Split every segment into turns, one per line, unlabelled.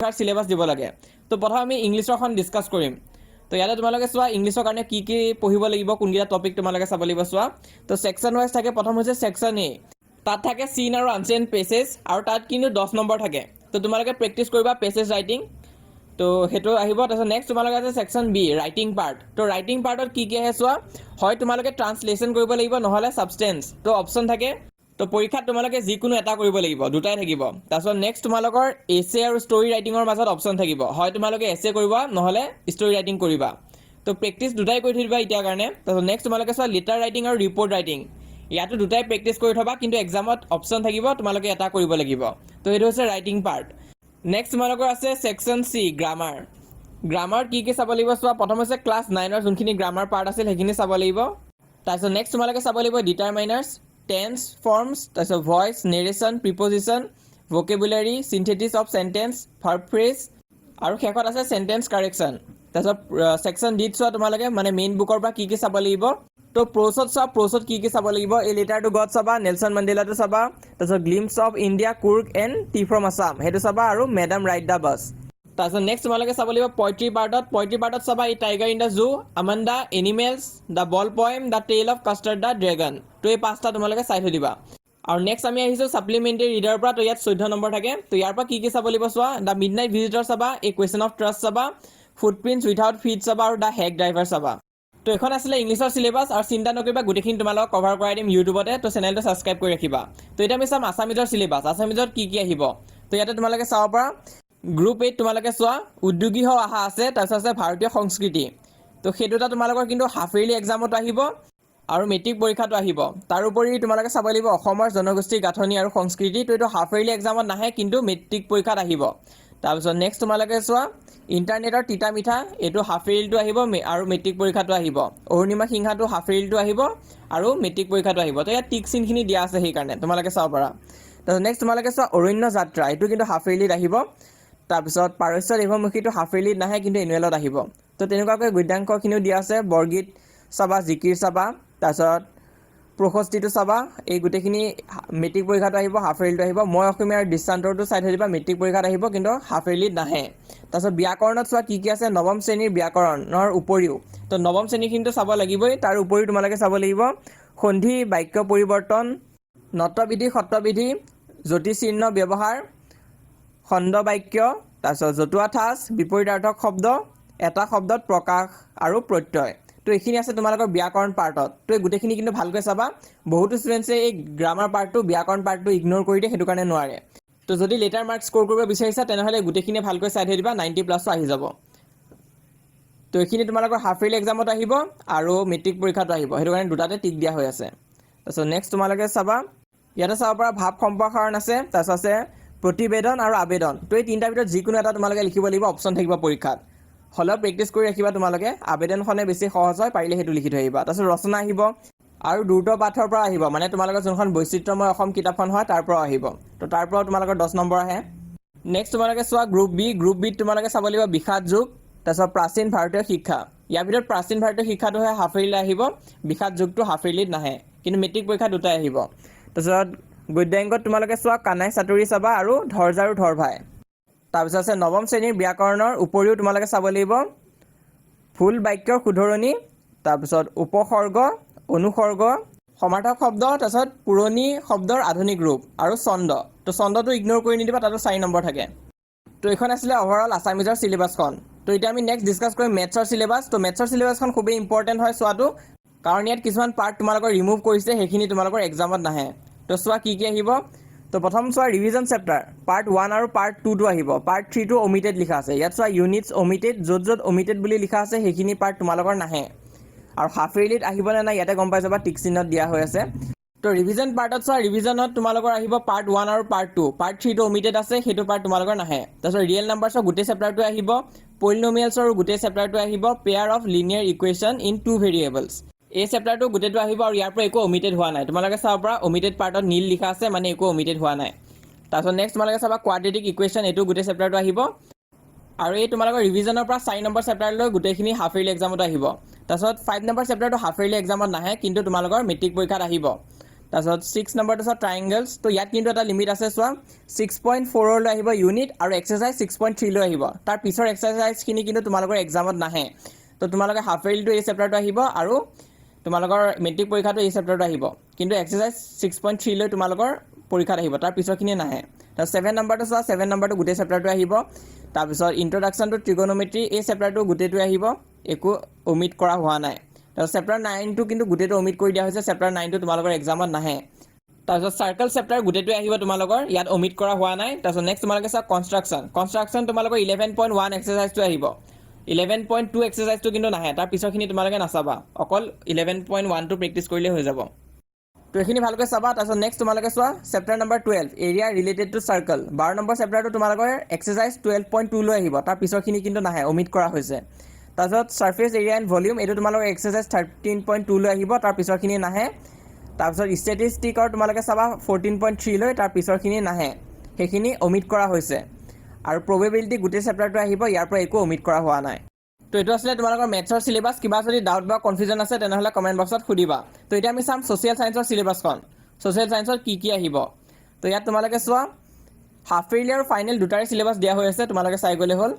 পৰীক্ষাৰ চিলেবাছ দিব লাগে। তো প্ৰথম আমি ইংলিছৰখন ডিছকাছ কৰিম। তো ইয়াতে তোমালোকে চোৱা, ইংলিছৰ কাৰণে কি কি পঢ়িব লাগিব, কোনকেইটা টপিক তোমালোকে চাব লাগিব চোৱা। তো ছেকশ্যন ৱাইজ থাকে, প্ৰথম হৈছে ছেকশ্যন এ তাত থাকে চিন আৰু আনচেন পেছেজ আৰু তাত কিন্তু দহ নম্বৰ থাকে। তো তোমালোকে প্ৰেক্টিচ কৰিবা পেছেজ ৰাইটিং তো সেইটো আহিব, তাৰপিছত নেক্সট তোমালোকে আছে ছেকশ্যন বি ৰাইটিং পাৰ্ট তো ৰাইটিং পাৰ্টত কি কি আহে চোৱা, হয় তোমালোকে ট্ৰান্সলেশ্যন কৰিব লাগিব, নহ'লে ছাবষ্টেঞ্চ তো অপশ্যন থাকে। তো পৰীক্ষাত তোমালোকে যিকোনো এটা কৰিব লাগিব, দুটাই থাকিব। তাৰপিছত নেক্সট তোমালোকৰ এছে আৰু ষ্টৰি ৰাইটিঙৰ মাজত অপশ্যন থাকিব। হয়, তোমালোকে এছে কৰিবা, নহ'লে ষ্টৰি ৰাইটিং কৰিবা। তো প্ৰেক্টিচ দুটাই কৰি থৈ দিবা এতিয়াৰ কাৰণে। তাৰপিছত নেক্সট তোমালোকে চোৱা লেটাৰ ৰাইটিং আৰু ৰিপৰ্ট ৰাইটিং ইয়াতো দুটাই প্ৰেক্টিচ কৰি থবা, কিন্তু এক্সামত অপশ্যন থাকিব, তোমালোকে এটা কৰিব লাগিব। তো সেইটো হৈছে ৰাইটিং পাৰ্ট নেক্সট তোমালোকৰ আছে ছেকশ্যন চি গ্ৰামাৰ গ্ৰামাৰ কি কি চাব লাগিব চোৱা, প্ৰথম হৈছে ক্লাছ নাইনৰ যোনখিনি গ্ৰামাৰ পাৰ্ট আছিল, সেইখিনি চাব লাগিব। তাৰপিছত নেক্সট তোমালোকে চাব লাগিব ডিটাৰমাইনাৰ্ছ টেন্স ফৰ্মছ তাৰপিছত voice narration preposition vocabulary synthesis of sentence verb phrase আৰু শেষত আছে চেণ্টেন্স কাৰেকশ্যন তাৰপিছত ছেকশ্যন ডিত চোৱা তোমালোকে মানে মেইন বুকৰ পৰা কি কি চাব লাগিব? তো প্ৰ'চত চোৱা প্ৰ'চত কি কি চাব লাগিব? এই লেটাৰ টু গড চাবা, নেলছন মণ্ডেলাটো চাবা, তাৰপিছত glimpses of India Coorg and tea from Assam সেইটো চাবা, আৰু মেডাম ৰাইট দ্য বাছ তাৰপিছত নেক্সট তোমালোকে চাব লাগিব পইট্ৰি পাৰ্টত পইট্ৰি পাৰ্টত চাবা এই tiger in the zoo Amanda animals the ball poem the tale of custard the dragon তো এই পাঁচটা তোমালোকে চাই থৈ দিবা। আৰু নেক্সট আমি আহিছোঁ ছাপ্লিমেণ্টেৰী ৰিডাৰৰ পৰা, তো ইয়াত চৈধ্য নম্বৰ থাকে। তো ইয়াৰ পৰা কি কি চাব লাগিব চোৱা? দ্য মিড নাইট ভিজিটৰ চাবা এই কুৱেশ্যন অফ ট্ৰাষ্ট চাবা ফুটপ্ৰিণ্টছ উইথাউট ফিড চাবা আৰু দ্য হেক ড্ৰাইভাৰ চাবা। তো এইখন আছিলে ইংলিছৰ চিলেবাছ আৰু চিন্তা নকৰিবা, গোটেইখিনি তোমালোকক কভাৰ কৰাই দিম ইউটিউবতে তো চেনেলটো ছাবস্ক্ৰাইব কৰি ৰাখিবা। তো এতিয়া আমি চাম আছামিজৰ চিলেবাছ আছামিজত কি কি আহিব? তো ইয়াতে তোমালোকে চাব পাৰা। গ্ৰুপ এইট তোমালোকে চোৱা, উদ্যোগী হৈ অহা আছে, তাৰপিছত আছে ভাৰতীয় সংস্কৃতি। তো সেইটো এটা তোমালোকৰ কিন্তু হাফ ইয়াৰলি এক্সামতো আহিব আৰু মেট্ৰিক পৰীক্ষাটো আহিব। তাৰোপৰি তোমালোকে চাব লাগিব অসমৰ জনগোষ্ঠীৰ গাঁথনি আৰু সংস্কৃতি, তো এইটো হাফ ইয়াৰলি এক্সামত নাহে, কিন্তু মেট্ৰিক পৰীক্ষাত আহিব। তাৰপিছত নেক্সট তোমালোকে চোৱা ইণ্টাৰনেটৰ তিতা মিঠা, এইটো হাফ ইয়াৰলিটো আহিব আৰু মেট্ৰিক পৰীক্ষাটো আহিব। অৰুণিমা সিংহাটো হাফ ইয়াৰলিটো আহিব, আৰু মেট্ৰিক পৰীক্ষাটো আহিব। তো ইয়াত টিক চিনখিনি দিয়া আছে সেইকাৰণে, তোমালোকে চাব পাৰা। তাৰপিছত নেক্সট তোমালোকে চোৱা অৰণ্য যাত্ৰা, এইটো কিন্তু হাফ ইয়াৰলিত আহিব। তাৰপিছত পাৰস্য দেৱমুখীটো হাফ ইয়াৰলিত নাহে কিন্তু এনুৱেলত আহিব। তো তেনেকুৱাকৈ গদ্যাংশখিনিও দিয়া আছে বৰগীত চাবা জিকিৰ চাবা তাৰপিছত প্ৰশস্তিটো চাবা এই গোটেইখিনি মেট্ৰিক পৰীক্ষাটো আহিব হাফ ইয়াৰলিটো আহিব মই অসমীয়াৰ দৃষ্টান্তৰটো চাই থৈ দিবা মেট্ৰিক পৰীক্ষাত আহিব কিন্তু হাফ ইয়াৰলিত নাহে। তাৰপিছত ব্যাকৰণত চোৱা কি কি আছে নৱম শ্ৰেণীৰ ব্যাকৰণৰ উপৰিও। তো নৱম শ্ৰেণীখিনিতো চাব লাগিবই তাৰ উপৰিও তোমালোকে চাব লাগিব সন্ধি বাক্য পৰিৱৰ্তন নটবিধি সত্ৰবিধি জ্যোতিচিহ্ন ব্যৱহাৰ খণ্ড বাক্য, তাৰপিছত জতুৱা ঠাঁচ, বিপৰীতাৰ্থক শব্দ, এটা শব্দত প্ৰকাশ আৰু প্ৰত্যয়। তো এইখিনি আছে তোমালোকৰ ব্যাকৰণ পাৰ্টত। তো এই গোটেইখিনি কিন্তু ভালকৈ চাবা। বহুতো ষ্টুডেণ্টছে এই গ্ৰামাৰ পাৰ্টটো ব্যাকৰণ পাৰ্টটো ইগন'ৰ কৰি দিয়ে, সেইটো কাৰণে নোৱাৰে। তো যদি লেটাৰ মাৰ্ক স্ক'ৰ কৰিব বিচাৰিছা, তেনেহ'লে গোটেইখিনি ভালকৈ চাই থৈ দিবা নাইণ্টি প্লাছটো আহি যাব। তো এইখিনি তোমালোকৰ হাফ ইয়াৰলি এক্সামত আহিব আৰু মেট্ৰিক পৰীক্ষাটো আহিব। সেইটো কাৰণে দুটাতে টিক দিয়া হৈ আছে। তাৰপিছত নেক্সট তোমালোকে চাবা। ইয়াতে চাব পৰা ভাৱ সম্প্ৰসাৰণ আছে, তাৰপিছত আছে প্ৰতিবেদন আৰু আবেদন। তো এই তিনিটাৰ ভিতৰত যিকোনো এটা তোমালোকে লিখিব লাগিব অপশ্যন থাকিব পৰীক্ষাত। হ'লেও প্ৰেক্টিচ কৰি ৰাখিবা তোমালোকে। আবেদনখনে বেছি সহজ হয়, পাৰিলে সেইটো লিখি থৈ আহিবা। তাৰপিছত ৰচনা আহিব আৰু দ্ৰুত পাঠৰ পৰা আহিব। মানে তোমালোকৰ যোনখন বৈচিত্ৰময় অসম কিতাপখন হয়, তাৰ পৰাও আহিব। তো তাৰ পৰাও তোমালোকৰ দহ নম্বৰ আহে। নেক্সট তোমালোকে চোৱা গ্ৰুপ বি গ্ৰুপ বিত তোমালোকে চাব লাগিব বিষাদ যুগ, তাৰপিছত প্ৰাচীন ভাৰতীয় শিক্ষা। ইয়াৰ ভিতৰত প্ৰাচীন ভাৰতীয় শিক্ষাটোহে হাফ ইয়াৰলি আহিব। বিষাদ যুগটো হাফ ইয়াৰলিত নাহে, কিন্তু মেট্ৰিক পৰীক্ষা দুটাই আহিব। তাৰপিছত গদ্যাংকত তোমালোকে চোৱা কানাই চাতুৰি চাবা আৰু ধৰজাৰ আৰু ধৰ ভাই তাৰপিছত আছে নৱম শ্ৰেণীৰ ব্যাকৰণৰ উপৰিও তোমালোকে চাব লাগিব। ফুল বাক্যৰ শুধৰণি তাৰপিছত উপসৰ্গ অনুসৰ্গ সমাৰ্থক শব্দ তাৰপিছত পুৰণি শব্দৰ আধুনিক ৰূপ আৰু ছন্দ। তো ছন্দটো ইগন'ৰ কৰি নিদিবা তাতো চাৰি নম্বৰ থাকে। তো এইখন আছিলে অভাৰঅল আছামিজৰ চিলেবাছখন। তো এতিয়া আমি নেক্সট ডিছকাছ কৰিম মেথছৰ চিলেবাছ। তো মেথছৰ চিলেবাছখন খুবেই ইম্পৰ্টেণ্ট হয় চোৱাটো। কাৰণ ইয়াত কিছুমান পাৰ্ট তোমালোকৰ ৰিমুভ কৰিছে সেইখিনি তোমালোকৰ এক্সামত নাহে। তো চোৱা কি কি আহিব? তো প্ৰথম চোৱা ৰিভিজন চেপ্টাৰ পাৰ্ট ওৱান আৰু পাৰ্ট টুটো আহিব। পাৰ্ট থ্ৰীটো অমিটেড লিখা আছে। ইয়াত চোৱা ইউনিটছ অমিটেড য'ত য'ত অমিটেড বুলি লিখা আছে, সেইখিনি পাৰ্ট তোমালোকৰ নাহে। আৰু হাফ ইয়াৰলিত আহিবনে নাই, ইয়াতে গম পাই যাবা টিক দিয়া হৈ আছে। তো ৰিভিজন পাৰ্টত চোৱা ৰিভিজনত তোমালোকৰ আহিব পাৰ্ট ওৱান আৰু পাৰ্ট টু পাৰ্ট থ্ৰীটো অমিটেড আছে, সেইটো পাৰ্ট তোমালোকৰ নাহে। তাৰপিছত ৰিয়েল নাম্বাৰ্ছৰ গোটেই চেপ্টাৰটো আহিব। পলিনমিয়েলছৰ গোটেই চেপ্টাৰটো আহিব। Pair of linear equation in two variables এই চেপ্টাৰটো গোটেইটো আহিব আৰু ইয়াৰ পৰা একো অমিটেড হোৱা নাই। তোমালোকে চাব পৰা অমিটেড পাৰ্টত নীল লিখা আছে মানে একো অমিটেড হোৱা নাই। তাৰপিছত নেক্সট তোমালোকে চাবা কোৱাড্ৰেটিক ইকুৱেশ্যন এইটো গোটেই চেপ্টাৰটো আহিব। আৰু এই তোমালোকৰ ৰিভিজনৰ পৰা চাৰি নম্বৰ চেপ্টাৰলৈ গোটেইখিনি হাফ ইয়াৰলি এক্সামত আহিব। তাৰপিছত ফাইভ নম্বৰ চেপ্টাৰটো হাফ ইয়াৰলি এক্সামত নাহে কিন্তু তোমালোকৰ মেট্ৰিক পৰীক্ষাত আহিব। তাৰপিছত ছিক্স নম্বৰটো চোৱা ট্ৰাইংগলছ তো ইয়াত কিন্তু এটা লিমিট আছে চোৱা। ছিক্স পইণ্ট ফ'ৰলৈ আহিব ইউনিট আৰু এক্সাৰচাইজ ছিক্স পইণ্ট থ্ৰীলৈ আহিব। তাৰ পিছৰ এক্সাৰচাইজখিনি কিন্তু তোমালোকৰ এক্সামত নাহে। তো তোমালোকে হাফ এৰিলটো এই চেপ্টাৰটো আহিব আৰু তোমালোকৰ মেট্ৰিক পৰীক্ষাটো এই চেপ্টাৰটো আহিব। কিন্তু এক্সাৰচাইজ ছিক্স পইণ্ট থ্ৰীলৈ তোমালোকৰ পৰীক্ষাত আহিব। তাৰ পিছৰখিনি নাহে। তাৰপিছত ছেভেন নম্বৰটো চোৱা ছেভেন নম্বৰটো গোটেই চেপ্টাৰটো আহিব। তাৰপিছত ইণ্ট্ৰডাকশ্যন টু ট্ৰিগনমেট্ৰি এই চেপ্টাৰটো গোটেইটোৱে আহিব। একো অমিট কৰা হোৱা নাই। তাৰপিছত চেপ্টাৰ নাইনটো কিন্তু গোটেইটো অমিট কৰি দিয়া হৈছে। চেপ্টাৰ নাইনটো তোমালোকৰ এক্সামত নাহে। তাৰপিছত চাৰ্কেল চেপ্টাৰ গোটেইটোৱে আহিব তোমালোকৰ। ইয়াত অমিট কৰা হোৱা নাই। তাৰপিছত নেক্সট তোমালোকে চোৱা কনষ্ট্ৰাকশ্যন কনষ্ট্ৰাকশ্যন তোমালোকৰ ইলেভেন পইণ্ট ওৱান এক্সাৰচাইজটো আহিব। ইলেভেন পইণ্ট টু এক্সাৰচাইজটো কিন্তু নাহে, তাৰ পিছৰখিনি তোমালোকে নাচাবা। অকল ইলেভেন পইণ্ট ওৱানটো প্ৰেক্টিছ কৰিলেই হৈ যাব। তো এইখিনি ভালকৈ চাবা, তাৰপিছত নেক্সট তোমালোকে চোৱা chapter number twelve area related to circle bar number চেপ্টাৰটো তোমালোকৰ এক্সাৰচাইজ টুৱেল্ভ পইণ্ট টুলৈ আহিব, তাৰ পিছৰখিনি কিন্তু নাহে অমিট কৰা হৈছে। তাৰপিছত ছাৰ্ফেচ এৰিয়া এণ্ড ভলিউম এইটো তোমালোকৰ এক্সাৰচাইজ থাৰ্টিন পইণ্ট টুলৈ আহিব, তাৰ পিছৰখিনি নাহে। তাৰপিছত ষ্টেটিষ্টিকৰ তোমালোকে চাবা ফ'ৰটিন পইণ্ট থ্ৰীলৈ তাৰ পিছৰখিনি নাহে। সেইখিনি অমিট কৰা হৈছে। আৰু প্ৰবেবিলিটি গোটেই চেপ্টাৰটো আহিব, ইয়াৰ পৰা একো অমিট কৰা হোৱা নাই। তো এইটো আছিলে তোমালোকৰ মেথছৰ চিলেবাছ কিবা যদি ডাউট বা কনফিউজন আছে, তেনেহ'লে কমেণ্ট বক্সত সুধিবা। তো এতিয়া আমি চাম ছ'চিয়েল ছায়েন্সৰ চিলেবাছখন ছ'চিয়েল ছায়েন্সত কি কি আহিব? তো ইয়াত তোমালোকে চোৱা হাফ ইয়াৰলি আৰু ফাইনেল দুটাৰে চিলেবাছ দিয়া হৈ আছে, তোমালোকে চাই গ'লে হ'ল।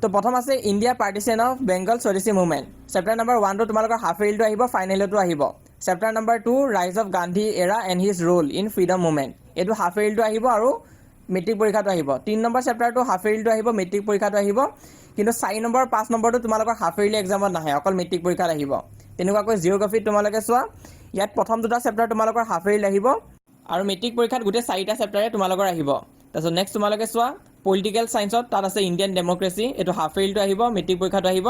তো প্ৰথম আছে India partition of Bengal Swadeshi movement chapter number ওৱানটো তোমালোকৰ হাফ ইয়াৰলিটো আহিব ফাইনেলতো আহিব। Chapter number two rise of Gandhi era and his role in freedom movement এইটো হাফ ইয়াৰলিটো আহিব আৰু মেট্ৰিক পৰীক্ষাটো আহিব। তিনি নম্বৰ চেপ্টাৰটো হাফ ইয়াৰলিটো আহিব মেট্ৰিক পৰীক্ষাটো আহিব। কিন্তু চাৰি নম্বৰ, পাঁচ নম্বৰটো তোমালোকৰ হাফ ইয়াৰলি এক্সামত নাহে, অকল মেট্ৰিক পৰীক্ষাত আহিব। তেনেকুৱাকৈ জিঅ'গ্ৰাফিত তোমালোকে চোৱা। ইয়াত প্ৰথম দুটা চেপ্টাৰ তোমালোকৰ হাফ ইয়াৰলি আহিব আৰু মেট্ৰিক পৰীক্ষাত গোটেই চাৰিটা চেপ্টাৰে তোমালোকৰ আহিব। তাৰপিছত নেক্সট তোমালোকে চোৱা পলিটিকেল ছায়েন্সত তাত আছে ইণ্ডিয়ান ডেম'ক্ৰেচি এইটো হাফ ইয়াৰলিটো আহিব মেট্ৰিক পৰীক্ষাটো আহিব।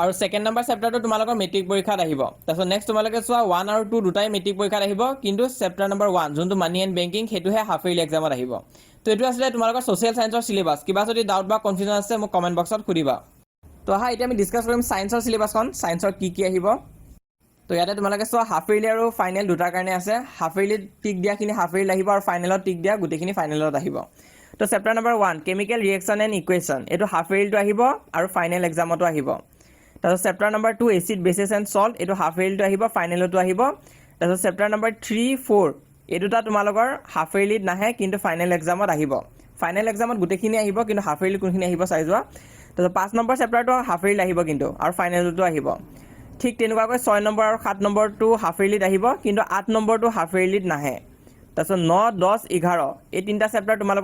আৰু ছেকেণ্ড নম্বৰ চেপ্টাৰটো তোমালোকৰ মেট্ৰিক পৰীক্ষাত আহিব। তাৰপিছত নেক্সট তোমালোকে চোৱা ওৱান আৰু টু দুটাই মেট্ৰিক পৰীক্ষাত আহিব কিন্তু চেপ্টাৰ নম্বৰ ওৱান যোনটো মানি এণ্ড বেংকিং সেইটোহে হাফ ইয়াৰলি এক্সামত আহিব। তো এইটো আছিলে তোমালোকৰ ছ'চিয়েল ছায়েন্সৰ চিলেবাছ কিবা যদি ডাউট বা কনফিউজন আছে মোক কমেণ্ট বক্সত সুধিবা। তো আহা এতিয়া আমি ডিছকাছ কৰিম ছায়েন্সৰ চিলেবাছখন ছায়েন্সৰ কি কি আহিব? তো ইয়াতে তোমালোকে চোৱা হাফ ইয়াৰলি আৰু ফাইনেল দুটাৰ কাৰণে আছে। হাফ ইয়াৰলিত টিক দিয়াখিনি হাফ ইয়াৰলি আহিব আৰু ফাইনেলত টিক দিয়া গোটেইখিনি ফাইনেলত আহিব। তো chapter number one chemical reaction and equation এইটো হাফ ইয়াৰলিটো আহিব আৰু ফাইনেল এক্সামতো আহিব। তাৰপিছত chapter number two acid bases and salt এইটো হাফ ইয়াৰলিটো আহিব ফাইনেলতো আহিব। তাৰপিছত চেপ্টাৰ নম্বৰ থ্ৰী ফ'ৰ এই দুটা তোমালোকৰ হাফ ইয়াৰলিত নাহে কিন্তু ফাইনেল এক্সামত আহিব। ফাইনেল এক্সামত গোটেইখিনি আহিব কিন্তু হাফ ইয়াৰলি কোনখিনি আহিব চাই যোৱা। তাৰপিছত পাঁচ নম্বৰ চেপ্টাৰটো হাফ ইয়াৰলি আহিব কিন্তু আৰু ফাইনেলতো আহিব। ঠিক তেনেকুৱাকৈ ছয় নম্বৰ আৰু সাত নম্বৰটো হাফ ইয়াৰলিত আহিব কিন্তু আঠ নম্বৰটো হাফ ইয়াৰলিত নাহে। তাৰপিছত ন দহ এঘাৰ এই তিনিটা চেপ্টাৰ তোমালোকৰ